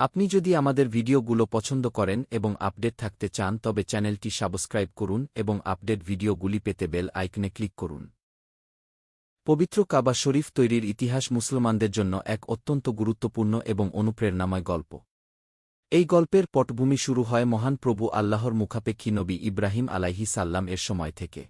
আপনি যদি আমাদের ভিডিওগুলো পছন্দ করেন এবং আপডেট থাকতে চান, তবে চ্যানেলটি সাবস্ক্রাইব করুন এবং আপডেট ভিডিওগুলি পেতে বেল আইকনে ক্লিক করুন। পবিত্র কাবা শরীফ তৈরির ইতিহাস মুসলমানদের জন্য এক অত্যন্ত গুরুত্বপূর্ণ এবং অনুপ্রেরণাময় গল্প। এই গল্পের পটভূমি শুরু হয় মহান প্রভু আল্লাহর মুখাপেক্ষী নবী ইব্রাহিম আলাইহি সাল্লাম এর সময় থেকে।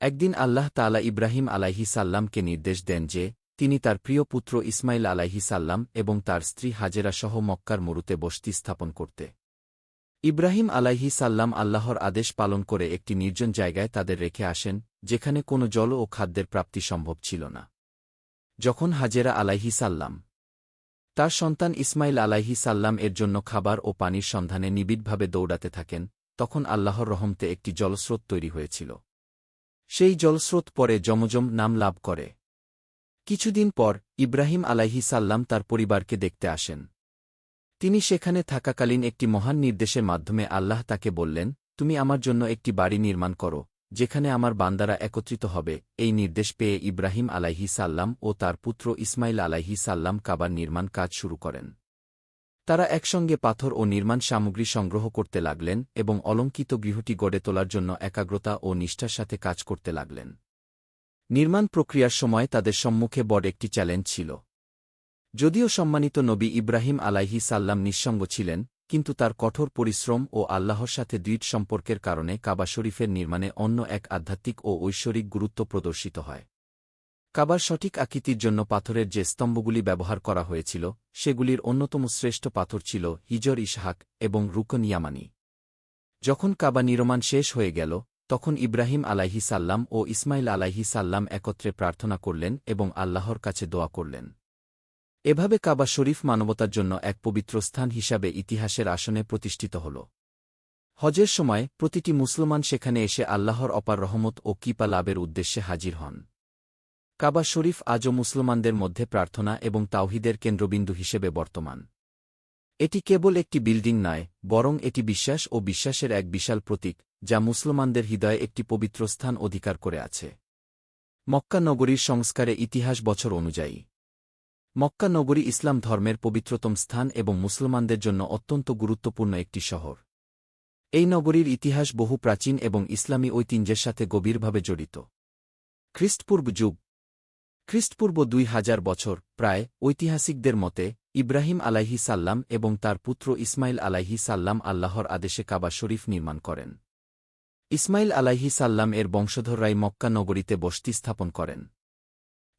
একদিন আল্লাহ তালা ইব্রাহিম আলাইহি সাল্লামকে নির্দেশ দেন যে তিনি তার প্রিয় পুত্র ইসমাইল আলাইহি সাল্লাম এবং তার স্ত্রী হাজেরা সহ মক্কার মরুতে বসতি স্থাপন করতে। ইব্রাহিম আলাইহি সাল্লাম আল্লাহর আদেশ পালন করে একটি নির্জন জায়গায় তাদের রেখে আসেন, যেখানে কোনো জল ও খাদ্যের প্রাপ্তি সম্ভব ছিল না। যখন হাজেরা আলাইহি সাল্লাম তার সন্তান ইসমাইল আলাইহি সাল্লাম এর জন্য খাবার ও পানির সন্ধানে নিবিড়ভাবে দৌড়াতে থাকেন, তখন আল্লাহর রহমতে একটি জলস্রোত তৈরি হয়েছিল। সেই জলস্রোত পরে জমজম নাম লাভ করে। কিছুদিন পর ইব্রাহিম আলাইহি সাল্লাম তার পরিবারকে দেখতে আসেন। তিনি সেখানে থাকাকালীন একটি মহান নির্দেশের মাধ্যমে আল্লাহ তাকে বললেন, তুমি আমার জন্য একটি বাড়ি নির্মাণ করো, যেখানে আমার বান্দারা একত্রিত হবে। এই নির্দেশ পেয়ে ইব্রাহিম আলাইহি সাল্লাম ও তার পুত্র ইসমাইল আলাইহি সাল্লাম কাবার নির্মাণ কাজ শুরু করেন। তারা একসঙ্গে পাথর ও নির্মাণ সামগ্রী সংগ্রহ করতে লাগলেন এবং অলঙ্কিত গৃহটি গড়ে তোলার জন্য একাগ্রতা ও নিষ্ঠার সাথে কাজ করতে লাগলেন। নির্মাণ প্রক্রিয়ার সময় তাদের সম্মুখে বড় একটি চ্যালেঞ্জ ছিল। যদিও সম্মানিত নবী ইব্রাহিম আলাইহি সাল্লাম নিঃসঙ্গ ছিলেন, কিন্তু তার কঠোর পরিশ্রম ও আল্লাহর সাথে দৃঢ় সম্পর্কের কারণে কাবা শরীফের নির্মাণে অন্য এক আধ্যাত্মিক ও ঐশ্বরিক গুরুত্ব প্রদর্শিত হয়। কাবার সঠিক আকৃতির জন্য পাথরের যে স্তম্ভগুলি ব্যবহার করা হয়েছিল, সেগুলির অন্যতম শ্রেষ্ঠ পাথর ছিল হিজর ইশহাক এবং রুকন ইয়ামানি যখন কাবা নির্মাণ শেষ হয়ে গেল তখন ইব্রাহিম আলাইহি সাল্লাম ও ইসমাইল আলাইহি সাল্লাম একত্রে প্রার্থনা করলেন এবং আল্লাহর কাছে দোয়া করলেন। এভাবে কাবা শরীফ মানবতার জন্য এক পবিত্র স্থান হিসাবে ইতিহাসের আসনে প্রতিষ্ঠিত হল। হজের সময় প্রতিটি মুসলমান সেখানে এসে আল্লাহর অপার রহমত ও কিপা লাভের উদ্দেশ্যে হাজির হন। কাবা শরীফ আজও মুসলমানদের মধ্যে প্রার্থনা এবং তাওহিদের কেন্দ্রবিন্দু হিসেবে বর্তমান। এটি কেবল একটি বিল্ডিং নয়, বরং এটি বিশ্বাস ও বিশ্বাসের এক বিশাল প্রতীক যা মুসলমানদের হৃদয়ে একটি পবিত্র স্থান অধিকার করে আছে। মক্কা নগরীর সংস্কারে ইতিহাস বছর অনুযায়ী। মক্কা নগরী ইসলাম ধর্মের পবিত্রতম স্থান এবং মুসলমানদের জন্য অত্যন্ত গুরুত্বপূর্ণ একটি শহর। এই নগরীর ইতিহাস বহু প্রাচীন এবং ইসলামী ঐতিহ্যের সাথে গভীরভাবে জড়িত। খ্রিস্টপূর্ব যুগ। খ্রিস্টপূর্ব দুই হাজার বছর প্রায় ঐতিহাসিকদের মতে, ইব্রাহিম আলাইহি সাল্লাম এবং তার পুত্র ইসমাইল আলাইহি সাল্লাম আল্লাহর আদেশে কাবা শরীফ নির্মাণ করেন। ইসমাইল আলাইহি সাল্লাম এর বংশধররাই মক্কা নগরীতে বসতি স্থাপন করেন।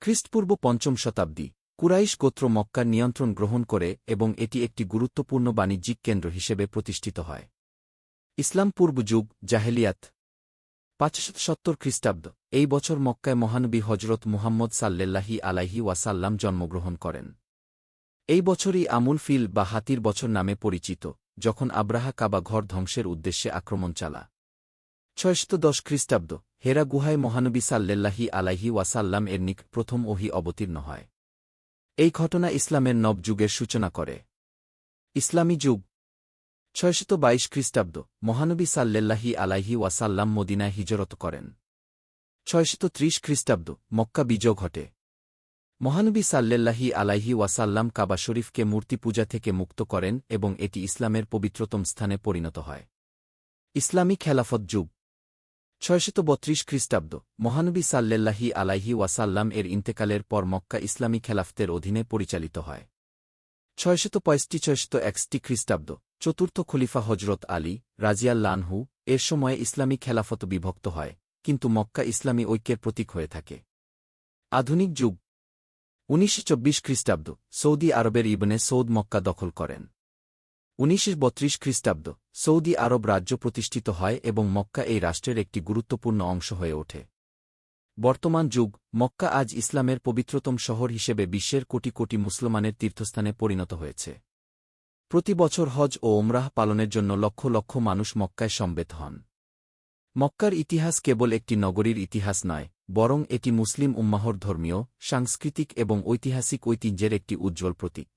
খ্রিস্টপূর্ব পঞ্চম শতাব্দী, কুরাইশ গোত্র মক্কার নিয়ন্ত্রণ গ্রহণ করে এবং এটি একটি গুরুত্বপূর্ণ বাণিজ্যিক কেন্দ্র হিসেবে প্রতিষ্ঠিত হয়। ইসলাম পূর্ব যুগ, জাহেলিয়াত। পাঁচশত সত্তর খ্রিস্টাব্দ, এই বছর মক্কায় মহানবী হজরত মুহাম্মদ সাল্লেল্লাহি আলাইহি ওয়াসাল্লাম জন্মগ্রহণ করেন। এই বছরই আমুল ফিল বা হাতির বছর নামে পরিচিত, যখন আব্রাহা কাবা ঘর ধ্বংসের উদ্দেশ্যে আক্রমণ চালা। ছয়শত দশ খ্রিস্টাব্দ, হেরা গুহায় মহানবী সাল্লেল্লাহি আলাহি ওয়াসাল্লাম এর নিক প্রথম ওহি অবতীর্ণ হয়। এই ঘটনা ইসলামের নব যুগের সূচনা করে। ইসলামী যুগ। ছয়শত বাইশ খ্রিস্টাব্দ, মহানবী সাল্লেল্লাহি আলাহি ওয়াসাল্লাম মদিনায় হিজরত করেন। ছয়শত ত্রিশ খ্রিস্টাব্দ, মক্কা বিজয় ঘটে। মহানবী সাল্লেল্লাহি আলাহি ওয়াসাল্লাম কাবা শরীফকে মূর্তি পূজা থেকে মুক্ত করেন এবং এটি ইসলামের পবিত্রতম স্থানে পরিণত হয়। ইসলামী খেলাফত যুগ। ছয়শত বত্রিশ খ্রিস্টাব্দ, মহানবী সাল্লেল্লাহি আলাইহি ওয়াসাল্লাম এর ইন্তেকালের পর মক্কা ইসলামী খেলাফতের অধীনে পরিচালিত হয়। ছয়শত পঁয়ষট্টি, ছয়শত একষট্টি খ্রিস্টাব্দ, চতুর্থ খলিফা হজরত আলী রাজিয়াল্লানহু এর সময়ে ইসলামী খেলাফত বিভক্ত হয়, কিন্তু মক্কা ইসলামী ঐক্যের প্রতীক হয়ে থাকে। আধুনিক যুগ। উনিশশো চব্বিশ খ্রিস্টাব্দ, সৌদি আরবের ইবনে সৌদ মক্কা দখল করেন। উনিশশো বত্রিশ খ্রিস্টাব্দ, সৌদি আরব রাজ্য প্রতিষ্ঠিত হয় এবং মক্কা এই রাষ্ট্রের একটি গুরুত্বপূর্ণ অংশ হয়ে ওঠে। বর্তমান যুগ, মক্কা আজ ইসলামের পবিত্রতম শহর হিসেবে বিশ্বের কোটি কোটি মুসলমানের তীর্থস্থানে পরিণত হয়েছে। প্রতি বছর হজ ও ওমরাহ পালনের জন্য লক্ষ লক্ষ মানুষ মক্কায় সম্বেত হন। মক্কার ইতিহাস কেবল একটি নগরীর ইতিহাস নয়, বরং এটি মুসলিম উম্মাহর ধর্মীয়, সাংস্কৃতিক এবং ঐতিহাসিক ঐতিহ্যের একটি উজ্জ্বল প্রতীক।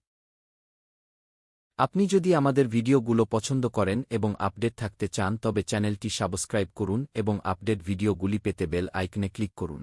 আপনি যদি আমাদের ভিডিওগুলো পছন্দ করেন এবং আপডেট থাকতে চান তবে চ্যানেলটি সাবস্ক্রাইব করুন এবং আপডেট ভিডিওগুলি পেতে বেল আইকনে ক্লিক করুন।